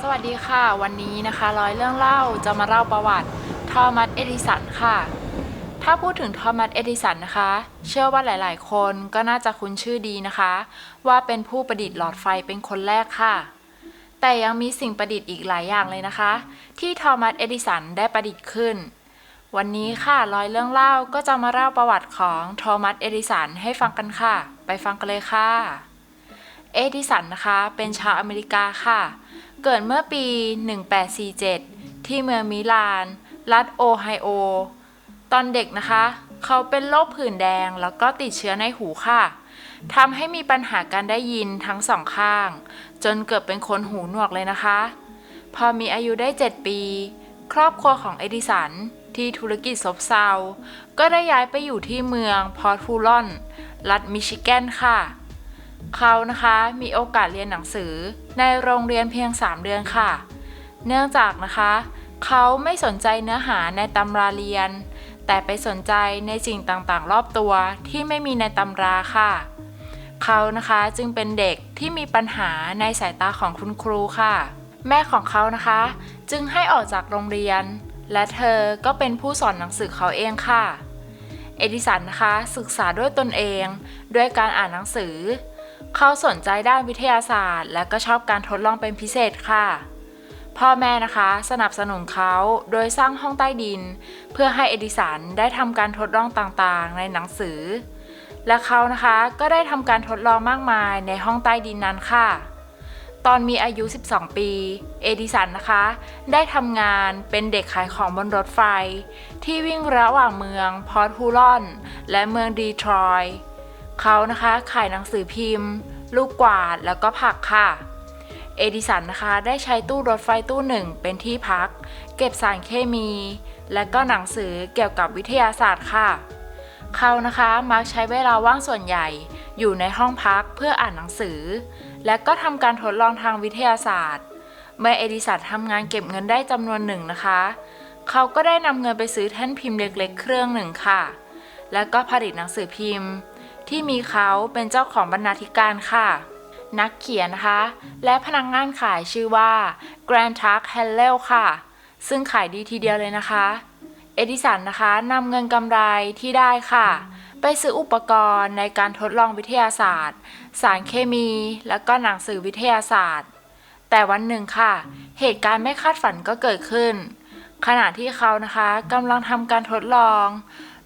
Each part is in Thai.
สวัสดีค่ะ วันนี้นะคะร้อยเรื่องเล่าจะมาเล่าประวัติทอมัสเอดิสันค่ะ ถ้าพูดถึงทอมัสเอดิสันนะคะ เชื่อว่าหลาย ๆ คนก็น่าจะคุ้นชื่อดีนะคะ ว่าเป็นผู้ประดิษฐ์หลอดไฟเป็นคนแรกค่ะ แต่ยังมีสิ่งประดิษฐ์อีกหลายอย่างเลยนะคะ ที่ทอมัสเอดิสันได้ประดิษฐ์ขึ้น วันนี้ค่ะร้อยเรื่องเล่าก็จะมาเล่าประวัติของโทมัสเอดิสันให้ฟังกันค่ะ ไปฟังกันเลยค่ะ เอดิสันนะคะ เป็นชาวอเมริกาค่ะ เกิดเมื่อปี 1847 ที่เมืองมิลาน รัฐโอไฮโอ ตอนเด็กนะคะ เขาเป็นโรคผื่นแดงแล้วก็ติดเชื้อในหูค่ะทำให้มีปัญหาการได้ยินทั้งสองข้าง จนเกิดเป็นคนหูหนวกเลยนะคะ พอมีอายุได้ 7 ปี ครอบครัวของเอดิสันที่ธุรกิจซบเซา ก็ได้ย้ายไปอยู่ที่เมืองพอร์ตฟูลอน รัฐมิชิแกนค่ะ เขานะคะมีโอกาสเรียนหนังสือในโรงเรียนเพียง 3 เดือนค่ะ เนื่องจากนะคะ เขาไม่สนใจเนื้อหาในตำราเรียน แต่ไปสนใจในสิ่งต่างๆ รอบตัวที่ไม่มีในตำราค่ะ เขานะคะจึงเป็นเด็กที่มีปัญหาในสายตาของคุณครูค่ะ แม่ของเขานะคะ จึงให้ออกจากโรงเรียน และเธอก็เป็นผู้สอนหนังสือเขาเองค่ะ เอดิสันนะคะศึกษาด้วยตนเอง ด้วยการอ่านหนังสือ เขาสนใจด้านวิทยาศาสตร์ และก็ชอบการทดลองเป็นพิเศษค่ะ พ่อแม่นะคะ สนับสนุนเขาโดยสร้างห้องใต้ดิน เพื่อให้เอดิสันได้ทำการทดลองต่างๆ ในหนังสือ และเขานะคะก็ได้ทำการทดลองมากมายในห้องใต้ดินนั้นค่ะ ตอนมีอายุ 12 ปี เอดิสันนะคะ ได้ทำงานเป็นเด็กขายของบนรถไฟ ที่วิ่งระหว่างเมืองพอร์ตฮูลอน และเมืองดีทรอยต์ เขานะคะขายหนังสือพิมพ์ ลูกกวาดแล้วก็ผักค่ะ เอดิสันนะคะได้ใช้ตู้รถไฟตู้หนึ่งเป็นที่พัก เก็บสารเคมี และก็หนังสือเกี่ยวกับวิทยาศาสตร์ค่ะ เขานะคะมักใช้เวลาว่างส่วนใหญ่อยู่ในห้องพักเพื่ออ่านหนังสือ และก็ทำการทดลองทางวิทยาศาสตร์ เมื่อเอดิสันทำงานเก็บเงินได้จำนวนหนึ่งนะคะ เขาก็ได้นำเงินไปซื้อแท่นพิมพ์เล็กๆ เครื่องหนึ่งค่ะ แล้วก็ผลิตหนังสือพิมพ์ ที่มีเขาเป็นเจ้าของบรรณาธิการค่ะ นักเขียนนะคะและพนักงงานขายชื่อว่า Grand Tuck h a l l e l ค่ะ ซึ่งขายดีทีเดียวเลยนะคะ เอดิสันนะคะนำเงินกำไรที่ได้ค่ะ ไปซื้ออุปกรณ์ในการทดลองวิทยาศาสตร์ สารเคมี และก็หนังสือวิทยาศาสตร์ แต่วันหนึ่งค่ะ เหตุการณ์ไม่คาดฝันก็เกิดขึ้น ขณะที่เขานะคะกำลังทำการทดลอง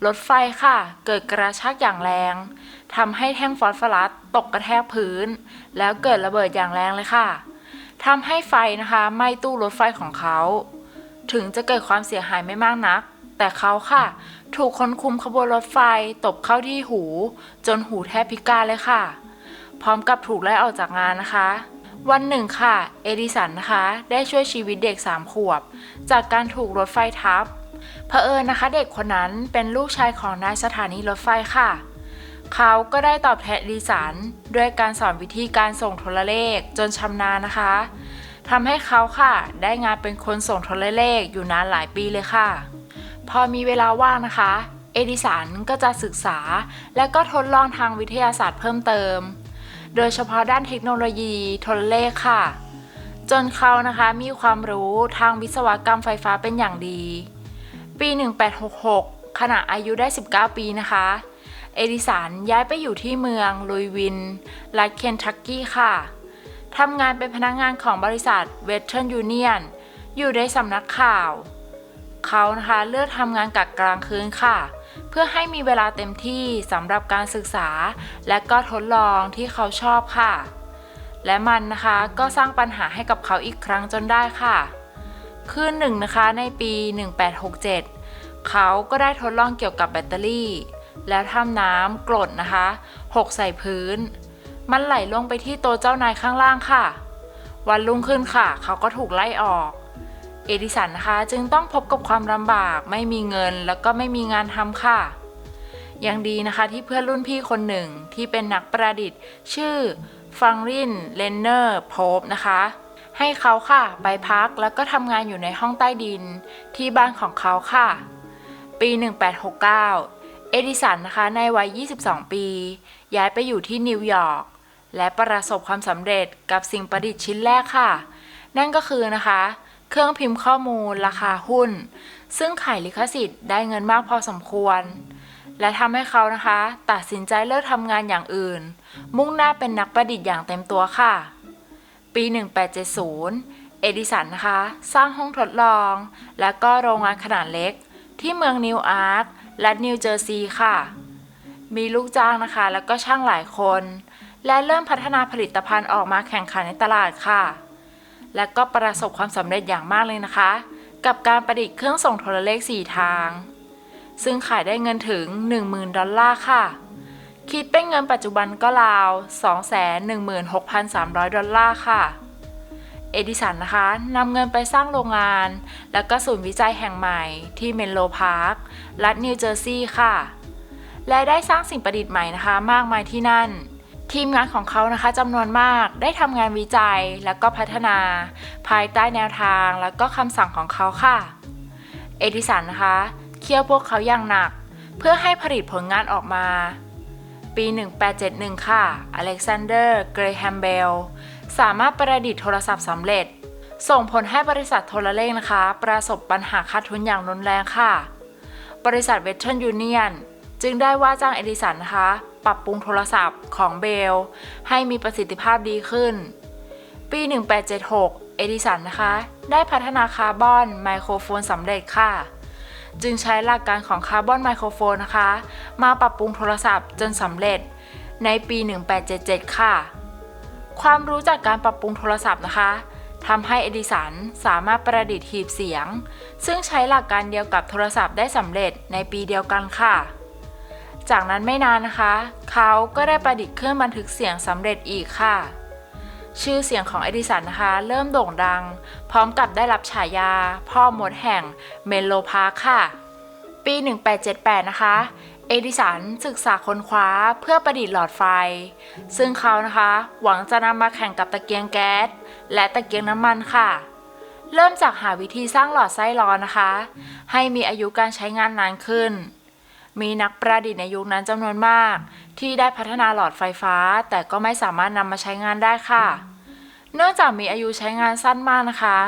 รถไฟค่ะ เกิดกระชากอย่างแรงทำให้แท่งฟอสฟอรัสตกกระแทกพื้น แล้วเกิดระเบิดอย่างแรงเลยค่ะทำให้ไฟนะคะไหม้ตู้รถไฟของเขา ถึงจะเกิดความเสียหายไม่มากนัก แต่เขาค่ะ ถูกคนคุมขบวนรถไฟตบเข้าที่หู จนหูแทบพิการเลยค่ะ พร้อมกับถูกไล่ออกจากงานนะคะ วันหนึ่งค่ะ เอดิสันนะคะ ได้ช่วยชีวิตเด็กสามขวบ จากการถูกรถไฟทับ เผอิญนะคะเด็กคนนั้นเป็นลูกชายของนายสถานีรถไฟค่ะ เขาก็ได้ตอบแทนอดิสันด้วยการสอนวิธีการส่งโทรเลขจนชำนาญนะคะทำให้เขาค่ะ ได้งานเป็นคนส่งโทรเลขอยู่นานหลายปีเลยค่ะ พอมีเวลาว่างนะคะ เอดิสันก็จะศึกษา และก็ทดลองทางวิทยาศาสตร์เพิ่มเติม โดยเฉพาะด้านเทคโนโลยีโทรเลขค่ะ จนเขานะคะมีความรู้ทางวิศวกรรมไฟฟ้าเป็นอย่างดี ปี 1866 ขณะอายุได้ 19 ปีนะคะ เอดิสันย้ายไปอยู่ที่เมืองลุยวิน รัฐเคนทักกี้ค่ะ ทำงานเป็นพนักงานของบริษัทเวสเทิร์นยูเนียน อยู่ในสำนักข่าว เขานะคะเลือกทำงานกะกลางคืนค่ะ เพื่อให้มีเวลาเต็มที่สำหรับการศึกษา และก็ทดลองที่เขาชอบค่ะ และมันนะคะก็สร้างปัญหาให้กับเขาอีกครั้งจนได้ค่ะ คืนหนึ่งนะคะในปี 1867 เขาก็ได้ทดลองเกี่ยวกับแบตเตอรี่ แล้วทำน้ำกรดนะคะหกใส่พื้น มันไหลลงไปที่โต๊ะเจ้านายข้างล่างค่ะ วันรุ่งขึ้นค่ะ เขาก็ถูกไล่ออก เอดิสันนะคะจึงต้องพบกับความลำบาก ไม่มีเงินแล้วก็ไม่มีงานทำค่ะยังดีนะคะที่เพื่อนรุ่นพี่คนหนึ่งที่เป็นนักประดิษฐ์ ชื่อฟังรินเลนเนอร์โพบนะคะ ให้เขาค่ะ ไปพักแล้วก็ทำงานอยู่ในห้องใต้ดินที่บ้านของเขาค่ะ ปี 1869 เอดิสันนะคะในวัย 22 ปี ย้ายไปอยู่ที่นิวยอร์กและประสบความสำเร็จกับสิ่งประดิษฐ์ชิ้นแรกค่ะ นั่นก็คือนะคะ เครื่องพิมพ์ข้อมูลราคาหุ้น ซึ่งขายลิขสิทธิ์ได้เงินมากพอสมควร และทำให้เขานะคะ ตัดสินใจเลิกทำงานอย่างอื่น มุ่งหน้าเป็นนักประดิษฐ์อย่างเต็มตัวค่ะ ปี 1870 เอดิสันนะคะ สร้างห้องทดลอง และก็โรงงานขนาดเล็ก ที่เมืองนิวอาร์คและนิวเจอร์ซีย์ค่ะ มีลูกจ้างนะคะ แล้วก็ช่างหลายคน และเริ่มพัฒนาผลิตภัณฑ์ออกมาแข่งขันในตลาดค่ะ และก็ประสบความสำเร็จอย่างมากเลยนะคะ กับการประดิษฐ์เครื่องส่งโทรเลข 4 ทาง ซึ่งขายได้เงินถึง 10,000 ดอลลาร์ค่ะ คิดเป็นเงินปัจจุบันก็ราว 216,300 ดอลลาร์ค่ะ เอดิสันนะคะนำเงินไปสร้างโรงงาน แล้วก็ศูนย์วิจัยแห่งใหม่ที่เมนโลพาร์ค รัฐนิวเจอร์ซีย์ค่ะ และได้สร้างสิ่งประดิษฐ์ใหม่นะคะมากมายที่นั่น ทีมงานของเขานะคะจำนวนมากได้ทำงานวิจัยแล้วก็พัฒนา ภายใต้แนวทางแล้วก็คำสั่งของเขาค่ะ เอดิสันนะคะเคี่ยวพวกเขาอย่างหนัก เพื่อให้ผลิตผลงานออกมา ปี 1871 ค่ะ อเล็กซานเดอร์ เกรแฮมเบล สามารถประดิษฐ์โทรศัพท์สำเร็จ ส่งผลให้บริษัทโทรเลขนะคะ ประสบปัญหาขาดทุนอย่างรุนแรงค่ะ บริษัทเวสเทิร์นยูเนียนจึงได้ว่าจ้างเอดิสันนะคะ ปรับปรุงโทรศัพท์ของเบล ให้มีประสิทธิภาพดีขึ้น ปี 1876 เอดิสันนะคะ ได้พัฒนาคาร์บอนไมโครโฟนสำเร็จค่ะ จึงใช้หลักการของคาร์บอนไมโครโฟนนะคะ มาปรับปรุงโทรศัพท์จนสำเร็จในปี 1877 ค่ะ ความรู้จากการปรับปรุงโทรศัพท์นะคะทำให้เอดิสันสามารถประดิษฐ์หีบเสียง ซึ่งใช้หลักการเดียวกับโทรศัพท์ได้สำเร็จในปีเดียวกันค่ะ จากนั้นไม่นานนะคะ เขาก็ได้ประดิษฐ์เครื่องบันทึกเสียงสำเร็จอีกค่ะ ชื่อเสียงของเอดิสันนะคะเริ่มโด่งดัง พร้อมกับได้รับฉายา พ่อมดแห่งเมนโลพาคค่ะ ปี 1878 นะคะ เอดิสันศึกษาค้นคว้าเพื่อประดิษฐ์หลอดไฟ ซึ่งเขานะคะ หวังจะนำมาแข่งกับตะเกียงแก๊ส และตะเกียงน้ำมันค่ะ เริ่มจากหาวิธีสร้างหลอดไส้ร้อนนะคะ ให้มีอายุการใช้งานนานขึ้น มีนักประดิษฐ์ในยุคนั้นจำนวนมาก ที่ได้พัฒนาหลอดไฟฟ้า แต่ก็ไม่สามารถนำมาใช้งานได้ค่ะ เนื่องจากมีอายุใช้งานสั้นมากนะคะ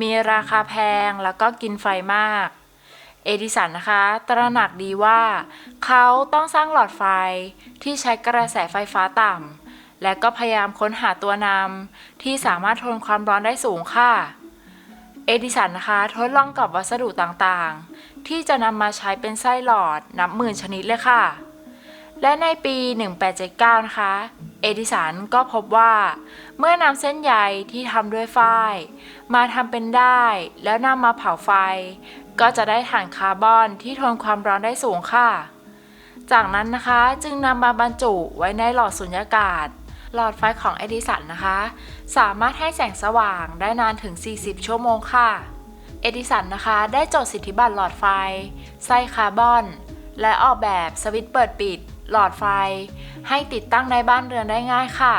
มีราคาแพงแล้วก็กินไฟมาก เอดิสันนะคะ ตระหนักดีว่า เขาต้องสร้างหลอดไฟที่ใช้กระแสไฟฟ้าต่ำและก็พยายามค้นหาตัวนำที่สามารถทนความร้อนได้สูงค่ะเอดิสันนะคะทดลองกับวัสดุต่างๆ ที่จะนำมาใช้เป็นไส้หลอดนับหมื่นชนิดเลยค่ะ และในปี 1879 นะคะ เอดิสันก็พบว่าเมื่อนำเส้นใยที่ทำด้วยฝ้าย มาทำเป็นได้แล้วนำมาเผาไฟ ก็จะได้ถ่านคาร์บอนที่ทนความร้อนได้สูงค่ะ จากนั้นนะคะจึงนำมาบรรจุไว้ในหลอดสุญญากาศหลอดไฟของเอดิสันนะคะ สามารถให้แสงสว่างได้นานถึง 40 ชั่วโมงค่ะ เอดิสันนะคะได้จดสิทธิบัตรหลอดไฟ ไส้คาร์บอน และออกแบบสวิตช์เปิดปิด หลอดไฟ ให้ติดตั้งในบ้านเรือนได้ง่ายค่ะ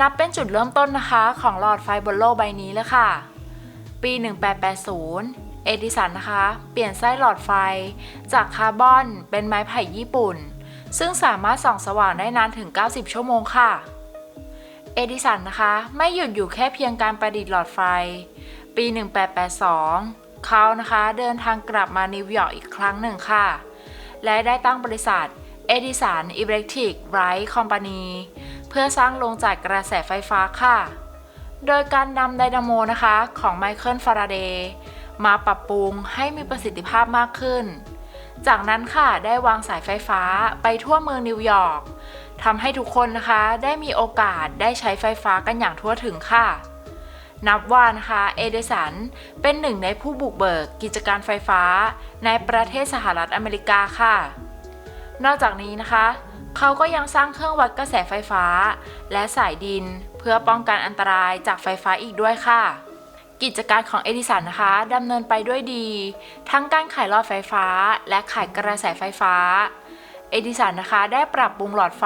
นับเป็นจุดเริ่มต้นนะคะของหลอดไฟบนโลกใบนี้เลยค่ะ ปี 1880 เอดิสันนะคะ เปลี่ยนไส้หลอดไฟ จากคาร์บอนเป็นไม้ไผ่ญี่ปุ่น ซึ่งสามารถส่องสว่างได้นานถึง 90 ชั่วโมงค่ะ เอดิสันนะคะ ไม่หยุดอยู่แค่เพียงการประดิษฐ์หลอดไฟ ปี 1882 เขานะคะเดินทางกลับมานิวยอร์กอีกครั้งหนึ่งค่ะ และได้ตั้งบริษัท Edison Electric Light Company เพื่อสร้างโรงจ่ายกระแสไฟฟ้าค่ะ โดยการนำไดนาโมนะคะของไมเคิลฟาราเดย์มาปรับปรุงให้มีประสิทธิภาพมากขึ้น จากนั้นค่ะได้วางสายไฟฟ้าไปทั่วเมืองนิวยอร์กทำให้ทุกคนนะคะได้มีโอกาสได้ใช้ไฟฟ้ากันอย่างทั่วถึงค่ะ นับว่านะคะเอเดสันเป็นหนึ่งในผู้บุกเบิกกิจการไฟฟ้าในประเทศสหรัฐอเมริกาค่ะ นอกจากนี้นะคะ เขาก็ยังสร้างเครื่องวัดกระแสไฟฟ้า และสายดินเพื่อป้องกันอันตรายจากไฟฟ้าอีกด้วยค่ะ กิจการของเอดิสันนะคะดำเนินไปด้วยดี ทั้งการขายหลอดไฟฟ้า และขายกระแสไฟฟ้าเอดิสันนะคะได้ปรับปรุงหลอดไฟ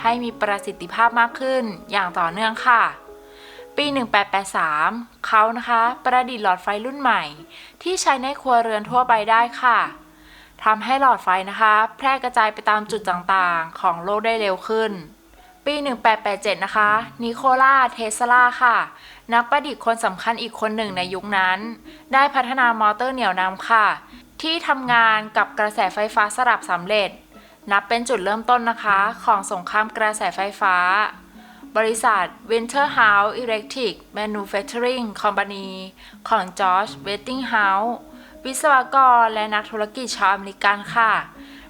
ให้มีประสิทธิภาพมากขึ้นอย่างต่อเนื่องค่ะ ปี 1883 เขานะคะประดิษฐ์หลอดไฟรุ่นใหม่ ที่ใช้ในครัวเรือนทั่วไปได้ค่ะทำให้หลอดไฟนะคะ แพร่กระจายไปตามจุดต่างๆ ของโลกได้เร็วขึ้น ปี 1887 นะคะ นิโคลา เทสลา ค่ะ นักประดิษฐ์คนสำคัญอีกคนหนึ่งในยุคนั้น ได้พัฒนามอเตอร์เหนี่ยวนำค่ะ ที่ทำงานกับกระแสไฟฟ้าสลับสำเร็จ นับเป็นจุดเริ่มต้นนะคะ ของสงครามกระแสไฟฟ้า บริษัท Winterhouse Electric Manufacturing Company ของ George Westinghouse วิศวกรและนักธุรกิจชาวอเมริกันค่ะ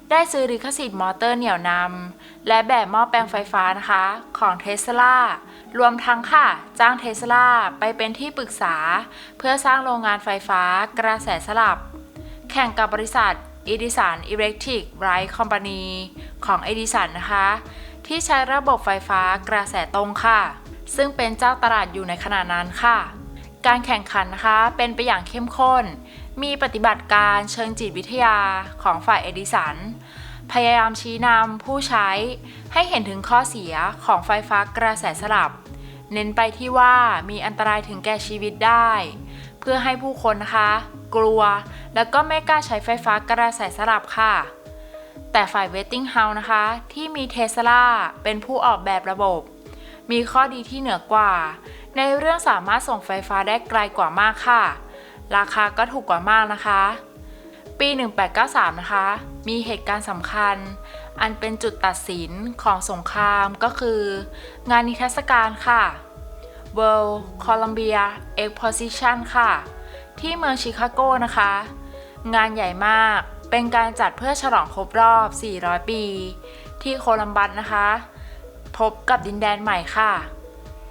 ได้ซื้อลิขสิทธิ์มอเตอร์เหนี่ยวนำและแบบหม้อแปลงไฟฟ้านะคะของเทสลารวมทั้งค่ะ จ้างเทสลาไปเป็นที่ปรึกษา เพื่อสร้างโรงงานไฟฟ้ากระแสสลับ แข่งกับบริษัท Edison Electric Light Company ของ Edison นะคะ ที่ใช้ระบบไฟฟ้ากระแสตรงค่ะ ซึ่งเป็นเจ้าตลาดอยู่ในขณะนั้นค่ะ การแข่งขันนะคะเป็นไปอย่างเข้มข้น มีปฏิบัติการเชิงจิตวิทยาของฝ่ายเอดิสัน พยายามชี้นำผู้ใช้ให้เห็นถึงข้อเสียของไฟฟ้ากระแสสลับ เน้นไปที่ว่ามีอันตรายถึงแก่ชีวิตได้ เพื่อให้ผู้คนนะคะ กลัว แล้วก็ไม่กล้าใช้ไฟฟ้ากระแสสลับค่ะ แต่ฝ่ายเวสติงเฮาส์นะคะ ที่มีเทสลาเป็นผู้ออกแบบระบบ มีข้อดีที่เหนือกว่า ในเรื่องสามารถส่งไฟฟ้าได้ไกลกว่ามากค่ะ ราคาก็ถูกกว่ามากนะคะ ปี 1893 นะคะ มีเหตุการณ์สำคัญ อันเป็นจุดตัดสินของสงครามก็คือ งานนิทรรศการค่ะ World Columbia Exposition ค่ะ ที่เมืองชิคาโกนะคะ งานใหญ่มาก เป็นการจัดเพื่อฉลองครบรอบ 400 ปี ที่โคลัมบัสนะคะ พบกับดินแดนใหม่ค่ะ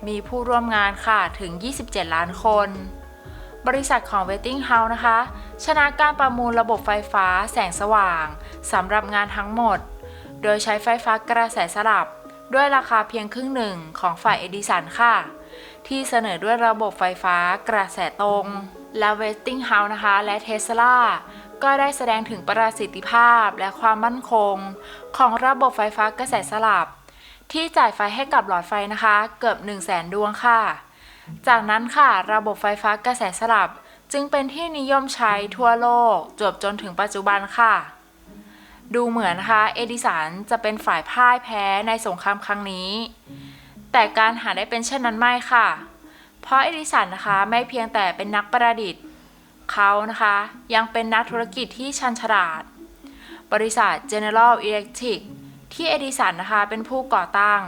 มีผู้ร่วมงานค่ะถึง 27 ล้านคน บริษัทของ Westinghouse นะคะ ชนะการประมูลระบบไฟฟ้าแสงสว่างสำหรับงานทั้งหมด โดยใช้ไฟฟ้ากระแสสลับ ด้วยราคาเพียงครึ่งหนึ่งของฝ่ายเอดิสันค่ะ ที่เสนอด้วยระบบไฟฟ้ากระแสตรงและ Westinghouse นะคะ และเทสลา ก็ได้แสดงถึงประสิทธิภาพและความมั่นคง ของระบบไฟฟ้ากระแสสลับ ที่จ่ายไฟให้กับหลอดไฟนะคะ เกือบ 1 0 0 0 0แสนดวงค่ะ จากนั้นค่ะ ระบบไฟฟ้ากระแสสลับ จึงเป็นที่นิยมใช้ทั่วโลกจบจนถึงปัจจุบันค่ะ ดูเหมือนนะคะเอดิสันจะเป็นฝ่ายพ่ายแพ้ในสงครามครั้งนี้ แต่การหาได้เป็นเช่นนั้นไม่ค่ะ เพราะเอดิสันนะคะไม่เพียงแต่เป็นนักประดิษฐ์ เขานะคะ ยังเป็นนักธุรกิจที่ชันฉลาด บริษัท General Electric ที่เอดิสันนะคะเป็นผู้ก่อตั้ง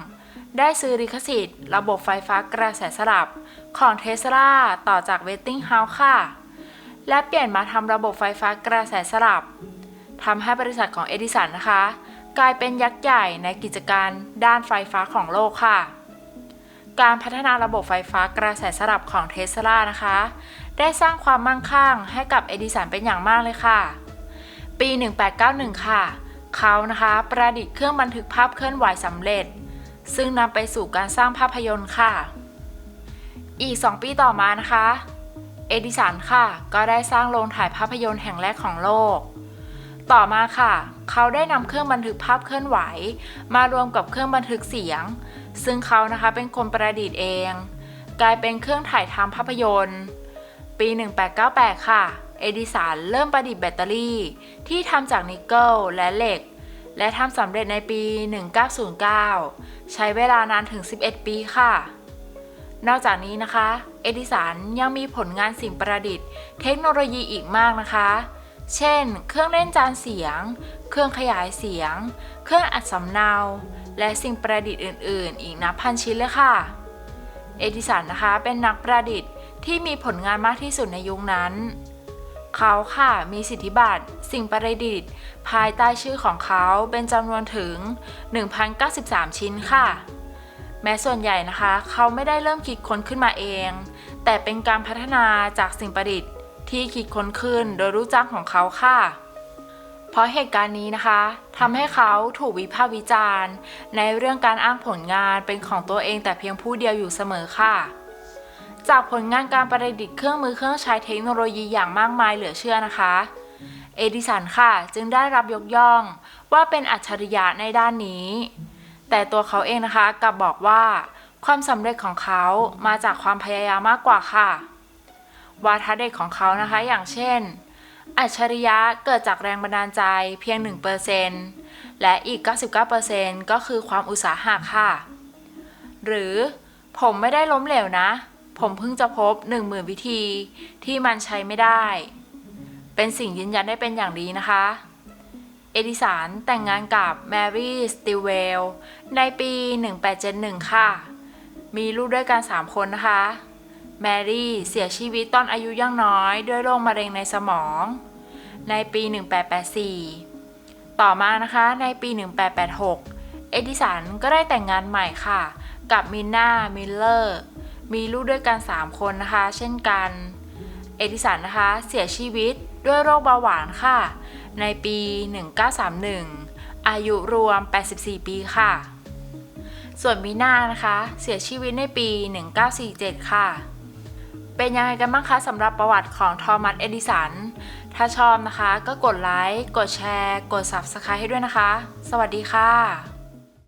ได้ซื้อลิขสิทธิ์ ระบบไฟฟ้ากระแสสลับของเทสลาต่อจากเวสติงเฮาส์ค่ะ และเปลี่ยนมาทำระบบไฟฟ้ากระแสสลับทำให้บริษัทของเอดิสันนะคะ กลายเป็นยักษ์ใหญ่ในกิจการด้านไฟฟ้าของโลกค่ะ การพัฒนาระบบไฟฟ้ากระแสสลับของเทสลานะคะ ได้สร้างความมั่งคั่งให้กับเอดิสันเป็นอย่างมากเลยค่ะ ปี 1891 ค่ะ เขานะคะประดิษฐ์เครื่องบันทึกภาพเคลื่อนไหวสำเร็จ ซึ่งนำไปสู่การสร้างภาพยนตร์ค่ะ อีก 2 ปีต่อมานะคะ เอดิสันค่ะ ก็ได้สร้างโรงถ่ายภาพยนตร์แห่งแรกของโลก ต่อมาค่ะ เขาได้นำเครื่องบันทึกภาพเคลื่อนไหว มารวมกับเครื่องบันทึกเสียง ซึ่งเขานะคะเป็นคนประดิษฐ์เอง กลายเป็นเครื่องถ่ายทำภาพยนตร์ ปี 1898 ค่ะ เอดิสันเริ่มประดิษฐ์แบตเตอรี่ ที่ทำจากนิกเกิลและเหล็ก และทำสำเร็จในปี 1909 ใช้เวลานานถึง 11 ปีค่ะ นอกจากนี้นะคะ เอดิสันยังมีผลงานสิ่งประดิษฐ์ เทคโนโลยีอีกมากนะคะ เช่น เครื่องเล่นจานเสียง เครื่องขยายเสียง เครื่องอัดสำเนา และสิ่งประดิษฐ์อื่น ๆ อีกนับพันชิ้นเลยค่ะ เอดิสันนะคะเป็นนักประดิษฐ์ ที่มีผลงานมากที่สุดในยุคนั้น เขาค่ะมีสิทธิบัตรสิ่งประดิษฐ์ ภายใต้ชื่อของเขาเป็นจำนวนถึง 1,093 ชิ้นค่ะ แม้ส่วนใหญ่นะคะ เขาไม่ได้เริ่มคิดค้นขึ้นมาเอง แต่เป็นการพัฒนาจากสิ่งประดิษฐ์ที่คิดค้นขึ้นโดยรู้จ้างของเขาค่ะเพราะเหตุการณ์นี้นะคะทำให้เขาถูกวิพากษ์วิจารณ์ ในเรื่องการอ้างผลงานเป็นของตัวเองแต่เพียงผู้เดียวอยู่เสมอค่ะ จากผลงานการประดิษฐ์เครื่องมือเครื่องใช้เทคโนโลยีอย่างมากมายเหลือเชื่อนะคะ เอดิสันค่ะจึงได้รับยกย่องว่าเป็นอัจฉริยะในด้านนี้ แต่ตัวเขาเองนะคะกลับบอกว่า ความสำเร็จของเขามาจากความพยายามมากกว่าค่ะ วาทะเด็ดของเขานะคะอย่างเช่น อัจฉริยะเกิดจากแรงบันดาลใจเพียง 1%และอีก 99%ก็คือความอุตสาหะค่ะ หรือผมไม่ได้ล้มเหลวนะ ผมเพิ่งจะพบ 10,000 วิธีที่มันใช้ไม่ได้ เป็นสิ่งยืนยันได้เป็นอย่างดีนะคะ เอดิสันแต่งงานกับแมรี่สติเวลในปี 1871 ค่ะ มีลูกด้วยกัน 3 คนนะคะ แมรี่เสียชีวิตตอนอายุยังน้อยด้วยโรคมะเร็งในสมอง ในปี 1884 ต่อมานะคะในปี 1886 เอดิสันก็ได้แต่งงานใหม่ค่ะ กับมินนามิลเลอร์ มีลูกด้วยกัน 3 คนนะคะ เช่นกัน เอดิสันนะคะเสียชีวิตด้วยโรคเบาหวานค่ะ ในปี 1931 อายุรวม 84 ปีค่ะ ส่วนมีนานะคะ เสียชีวิตในปี 1947 ค่ะ เป็นยังไงกันบ้างคะสำหรับประวัติของทอมัสเอดิสัน ถ้าชอบนะคะก็กดไลค์ กดแชร์ กด Subscribe ให้ด้วยนะคะ สวัสดีค่ะ